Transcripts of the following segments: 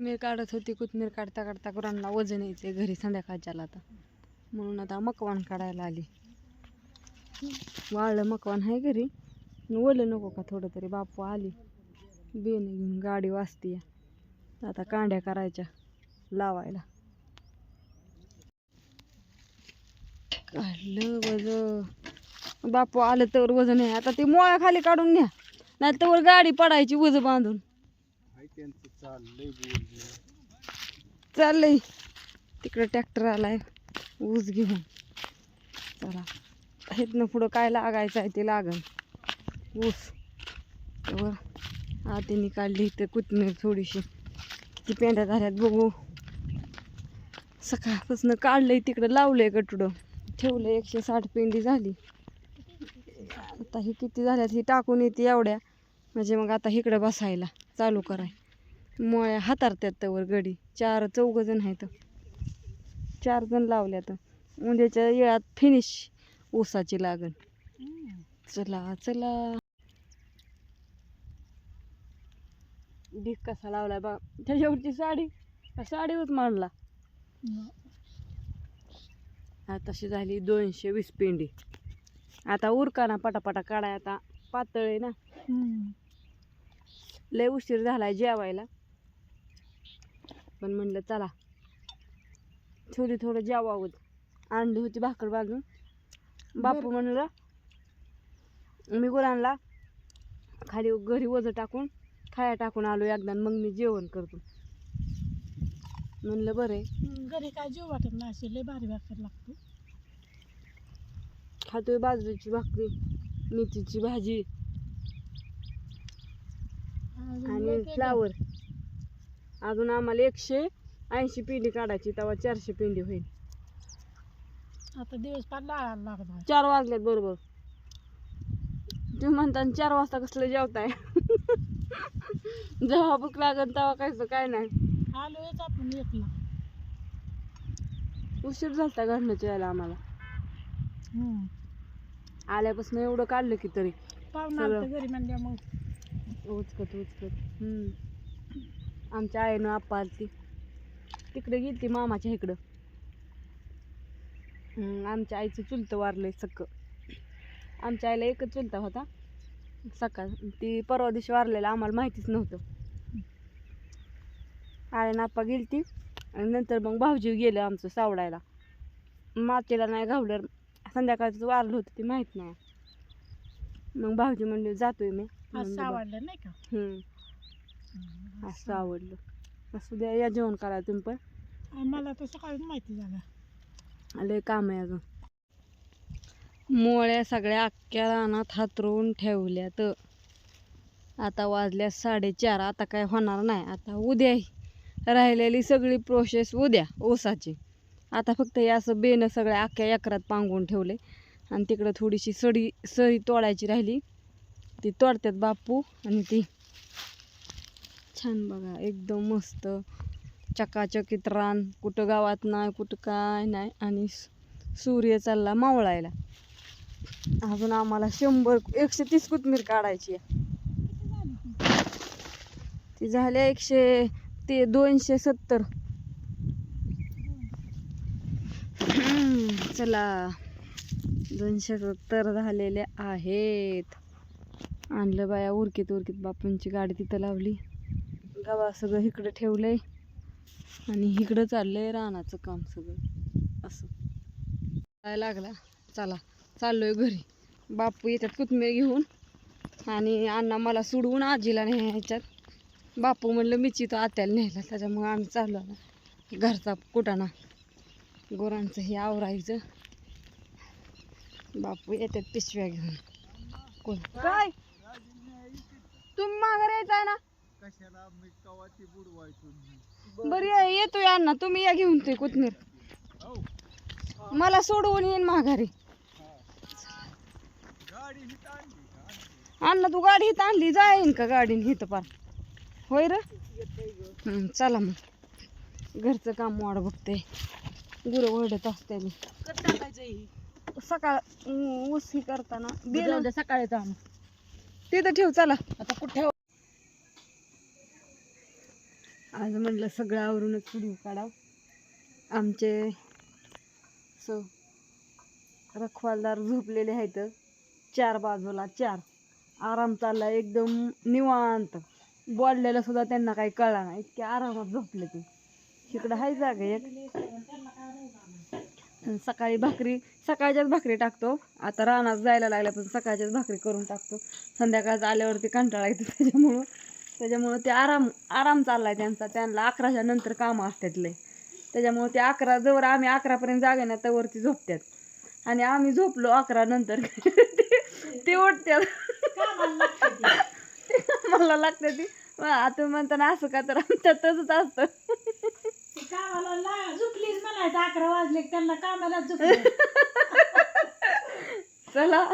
मी काढत होती. कोथमीर काढता काढता गुरांना वजन यायचे घरी संध्याकाळच्याला आता. म्हणून आता मकवान काढायला आली. वाळलं मकवान आहे घरी. ओलं नको का थोडं तरी बापू आली. बेन घेऊन गाडी वाचती आता कांड्या करायच्या लावायला. काढलं वज बापू आलं तर वजन आहे. आता ते मोळ्या खाली काढून न्या. नाही तर गाडी पडायची वज बांधून. चाललंय तिकडं ट्रॅक्टर आलाय. ऊस घेऊन. चला. इथनं पुढं काय लागायचं आहे ते लागन. ऊस. वर आतीने काढली इथं कुतमीर थोडीशी. किती पेंड्या झाल्यात बघू. सकाळपासून काढलंय तिकडं लावलंय गटुडं. ठेवलं एकशे साठ पेंडी झाली. आता ही किती झाल्यात ही टाकून येते एवढ्या. म्हणजे मग आता इकडं बसायला. चालू कराय. मोळ्या हातारत्यात त्यावर गडी. चार चौघ जण आहेत. चार जण लावल्यात. उद्याच्या येळात फिनिश ऊसाची लागण. चला चला. ढीक कसा लावलाय बा. त्याच्यावरची साडी. त्या साडीवरच मांडला. आता तशी झाली दोनशे वीस पेंडी. आता उरकाना पटापटा काढाय आता पातळ आहे ना. लय उशीर झालाय जेवायला. पण म्हणलं चला. थोडी थोडं जेवावं. आणली होती भाकर बाजून बापू म्हणलं मी गुरांना खाली घरी वजं टाकून खाया टाकून आलो एकदा मग मी जेवण करतो. म्हणलं बरं आहे. घरी काय जीव वाटत नाही अशी लय भारी भाकर लागते. खातोय बाजरीची भाकरी मेथीची भाजी आणि फ्लावर. अजून आम्हाला एकशे ऐंशी पिंडी काढायची तेव्हा चारशे पिंडी होईल. आता दिवस चार वाजल्यात बरोबर. तुम्ही म्हणता "आणि चार वाजता कसलं जेवताय? जेव्हा भूक लागल तेव्हा कायचं काय नाही. आलोयच आपण एकला. उशीर झालता घडण्याच्या यायला आम्हाला. आल्यापासून एवढं काढलं की तरी. पाहुणा सगळं. आलतं घरी म्हणल्या मग. उचकत उचकत. हम्म. आमच्या आईनं आप्पा आलती तिकडे गेलती मामाच्या इकडं. हम्म, आमच्या आईचं चुलतं वारलंय सक्क आमच्या आईला एकच चुलता होता. सकाळ ती परवा दिवशी वारलेला आम्हाला माहितीच नव्हतं. आईनं आप्पा गेलती. आणि नंतर मग भाऊजी गेलं आमचं सावडायला. मातेला नाही घावलं संध्याकाळचं वारलं होतं ते माहीत नाही. मग भाऊजी म्हणले जातोय मी. सावडलं नाही का? हम्म. असं. आवडलं. असू द्या या जेवण करा तुम्ही पण. मला तर सकाळीच माहिती झालं. लय काम आहे अजून मोळ्या सगळ्या अख्ख्या रानात हातरून ठेवल्या तर आता वाजल्या साडेचार आता काय होणार नाही. आता उद्या राहिलेली सगळी प्रोसेस उद्या ऊसाची. आता फक्त हे असं बेनं सगळ्या अख्ख्या एकरात पांगून ठेवले. आणि तिकडं थोडीशी सडी सरी तोडायची राहिली. ती तोडतात बापू आणि ती. छान बघा एकदम मस्त. चकाचकीत रान कुठं गावात नाही कुठं काय नाही. आणि सूर्य चालला मावळायला. अजून आम्हाला शंभर एकशे तीस कोथमीर काढायची आहे. ती झाल्या एकशे ते दोनशे सत्तर. चला. दोनशे सत्तर झालेले आहेत. आणलं बाया उरकीत उरकीत बापूंची गाडी तिथं लावली. गवा सगळं इकडं ठेवलंय. आणि इकडं चाललंय रानाचं काम सगळं. असं. काय लागला? चला चाललोय घरी. बापू येतात कोथमीर घेऊन. आणि अण्णा मला सोडवून आजीला न्यायच्यात बापू म्हणलं मिची इथं आत्याला न्यायला. त्याच्यामुळे आम्ही चाललो आला घरचा कुटाणा. गोरांचं हे आवरायचं. बापू येतात पिशव्या घेऊन. कोण? काय? तुम्ही माघार यायचं ना? बरं या- येतोय अण्णा तुम्ही या घेऊन ते कोथमीर. मला सोडवून येईन माघारी. अण्णा तू गाडी इथं आणली जाईन का गाडीने इथं पार. होय र? हं, चला मग. घरचं काम वाढ बघते. गुरं ओरडत असते मी. सकाळ ऊस ऊस ही करताना बेलं- सकाळी तिथं ठेव चला. आता कुठे आज म्हटलं सगळं आवरूनच व्हिडिओ काढाव. आमचे सो रखवालदार झोपलेले आहेत. चार बाजूला चार. आराम चालला एकदम निवांत. बोललेलं सुद्धा त्यांना काही कळला नाही. इतक्या आरामात झोपले ते. तिकडं हाय जागा एक. सकाळी भाकरी सकाळच्याच भाकरी टाकतो. आता रानात जायला लागल्या पण सकाळच्याच भाकरी करून टाकतो. संध्याकाळचं आल्यावरती कंटाळा येतो त्याच्यामुळं. त्याच्यामुळं ते आराम आराम चाललाय त्यांचा. त्यांना अकराच्या नंतर कामं असतात लय. त्याच्यामुळं ते अकरा जवळ आम्ही अकरापर्यंत जागे ना त्यावरती झोपतात आणि आम्ही झोपलो अकरा नंतर. ते- ते उठतात मला लागते ती. आता म्हणताना असं का तर आमच्यात तसंच असतं. कामाला म्हणायचं. अकरा वाजले त्यांना कामाला चला.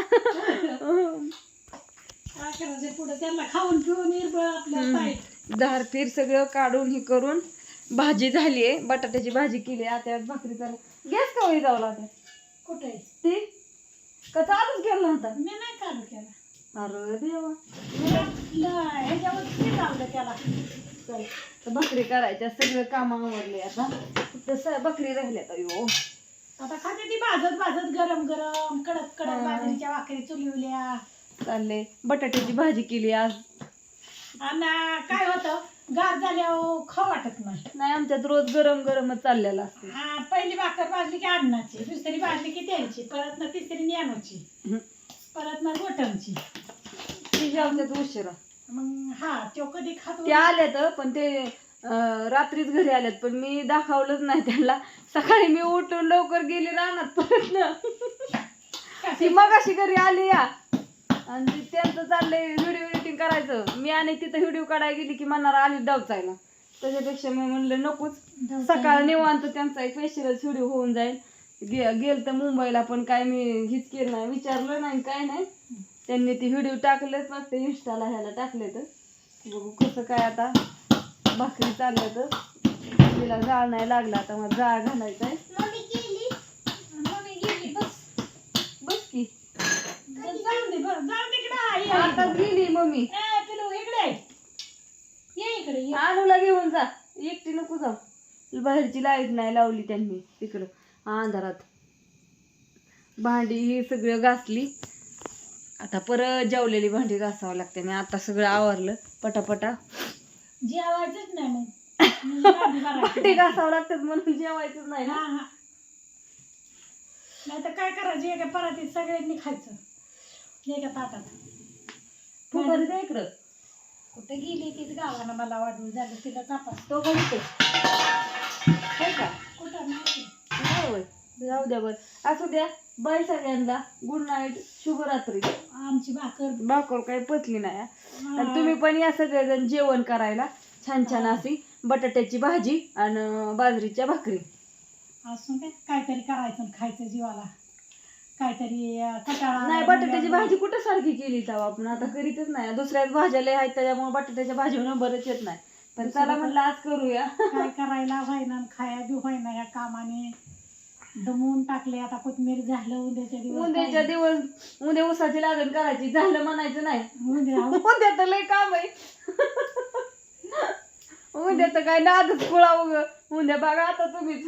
अकराच्या पुढे त्यांना खाऊन पिऊन निर्बळ आपल्या सगळं काढून हे करून भाजी झाली आहे. बटाट्याची भाजी केली आता भाकरी चालू गॅस का होई जावला आता कुठे? ती? का चालूच केला होता मी नाही चालू केला अरे देवा. मी आपलं ह्याच्यावर त्याला? चल तर भाकरी करायच्या. सगळं काम आवडले आता. फक्त स- भाकरी राहिल्या आता यो आता खाते ती भाजत भाजत गरम गरम. कडक कडक हा. बाजरीच्या भाकरी चुलिवल्या. चालले. बटाट्याची भाजी केली आज. आणि काय होतं? गार झाल्यावर खाऊ वाटत नाही. नाही आमच्यात रोज गरम गरमच चाललेला असते. हा, पहिली भाकर भाजली की अन्नाची दुसरी भाजली की त्यांची परत ना तिसरी न्यानोची. परत ना गोटमची. तिच्या आमच्यात उशिरा. मग हा तो कधी खातो? ते आल्यात पण ते अं, रात्रीच घरी आल्यात पण मी दाखवलंच नाही त्यांना. सकाळी मी उठून लवकर गेली रानात परत ना. ती मगाशी घरी आली या. आणि ते त्यांचं चाललंय व्हिडिओ एडिटिंग करायचं. मी आणि तिथं व्हिडिओ काढायला गेली की म्हणणार आली डावचायला त्याच्यापेक्षा मी म्हणलं नकोच. सकाळ निवांत त्यांचा एक स्पेशलच व्हिडिओ होऊन जाईल. गे गेल तर मुंबईला पण काय मी हीच केलं नाही. विचारलं नाही काय नाही. त्यांनी ते व्हिडिओ टाकलेच फक्त इंस्टाला ह्याला टाकले तर बघू कसं काय आता भाकरी चाललं तर तिला जाळ नाही लागला आता मग जाळ घालायचा आहे बस की. जाऊन दे बरं जाऊन दे की बा ये आता इकडे. गेली मम्मी. ए, पिलू इकडे. ये इकडे ये. घेऊन जा. एकटी नको जाऊ. बाहेरची लाइट नाही लावली त्यांनी तिकडं. अंधारात. भांडी ही सगळं घासली. आता परत जेवलेली भांडी घासावं लागते. मी आता सगळं आवरलं. पटापटा. जेवायचंच नाही मग. भांडी. घासावं लागतात म्हणून जेवायचंच नाही हा ना. हा नाही तर काय करायचं? एका परातीत सगळ्यांनी खायचं. एका ताटात? फुकट दे इकडं. कुठे गेली तीच गावानं मला वाढवून झालं तिला चापास तो हे का? कुठं नाही नाही होय. जाऊ द्या बरं. असू द्या. बाय सगळ्यांना. गुड नाईट शुभरात्री. आमची भाकर. भाकर काही पचली नाही हा. हा. आणि तुम्ही पण या सगळेजण जेवण करायला. छान छान अशी बटाट्याची भाजी आणि बाजरीच्या भाकरी. असून काय काहीतरी करायचं आणि खायचं जीवाला. काहीतरी अं, कटाळा नाही बटाट्याची भाजी कुठं सारखी केली तेव्हा आपण. आता करीतच नाही. दुसऱ्याच भाज्या लय आहेत त्याच्यामुळे बटाट्याच्या भाजीवर बरंच येत नाही. पण चला म्हणलं आज करूया. काय करायला व्हायना खाया बी व्हायना या कामाने. दमवून टाकले आता कोथमीर झालं उद्याच्या दिवस उद्याच्या? दिवस उद्या उसाची लागण करायची. झालं म्हणायचं नाही. उद्या? उद्या तर लय काम आहे. उद्या तर काय नादच उग. उद्या बघा आता तुम्हीच.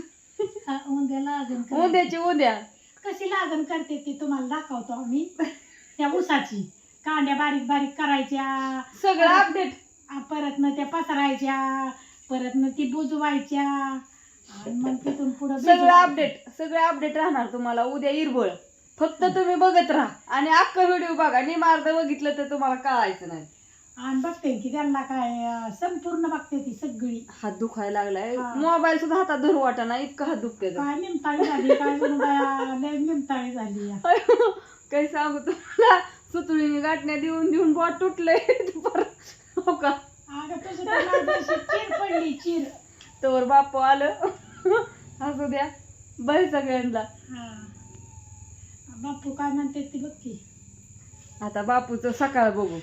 उद्या लागण करायची. उद्याची उद्या. कशी लागण करते ती तुम्हाला दाखवतो आम्ही. त्या ऊसाची. कांड्या बारीक बारीक करायच्या. सगळं अपडेट परत न त्या पसरायच्या. परत न ती बुजवायच्या. आणि मग तिथून पुढे सगळं अपडेट सगळं अपडेट राहणार तुम्हाला उद्या इरबळ. फक्त तुम्ही बघत राहा. आणि अख्खा व्हिडिओ बघा. निमार्द बघितलं तर तुम्हाला कळायचं नाही. आणि बघते की त्यांना काय अं, संपूर्ण बघते ती सगळी. हात दुखायला लागलाय. हा. मोबाईल सुद्धा हातात धरू वाटाना इतकं हात दुखते काय निमताळी झाली काय बाया लय निमताळी झाली या. काही सांगू तुम्हाला सुतळीने गाठण्या देऊन देऊन बोट तुटलंय. परत हो का? अगं तुझं तर माझं अशी चीर पडली चीर. तवर बाप्पा आलं. असू द्या. बाय सगळ्यांना. हा. बापू काय म्हणते ती बघ की. आता बापूचं सकाळ बघू.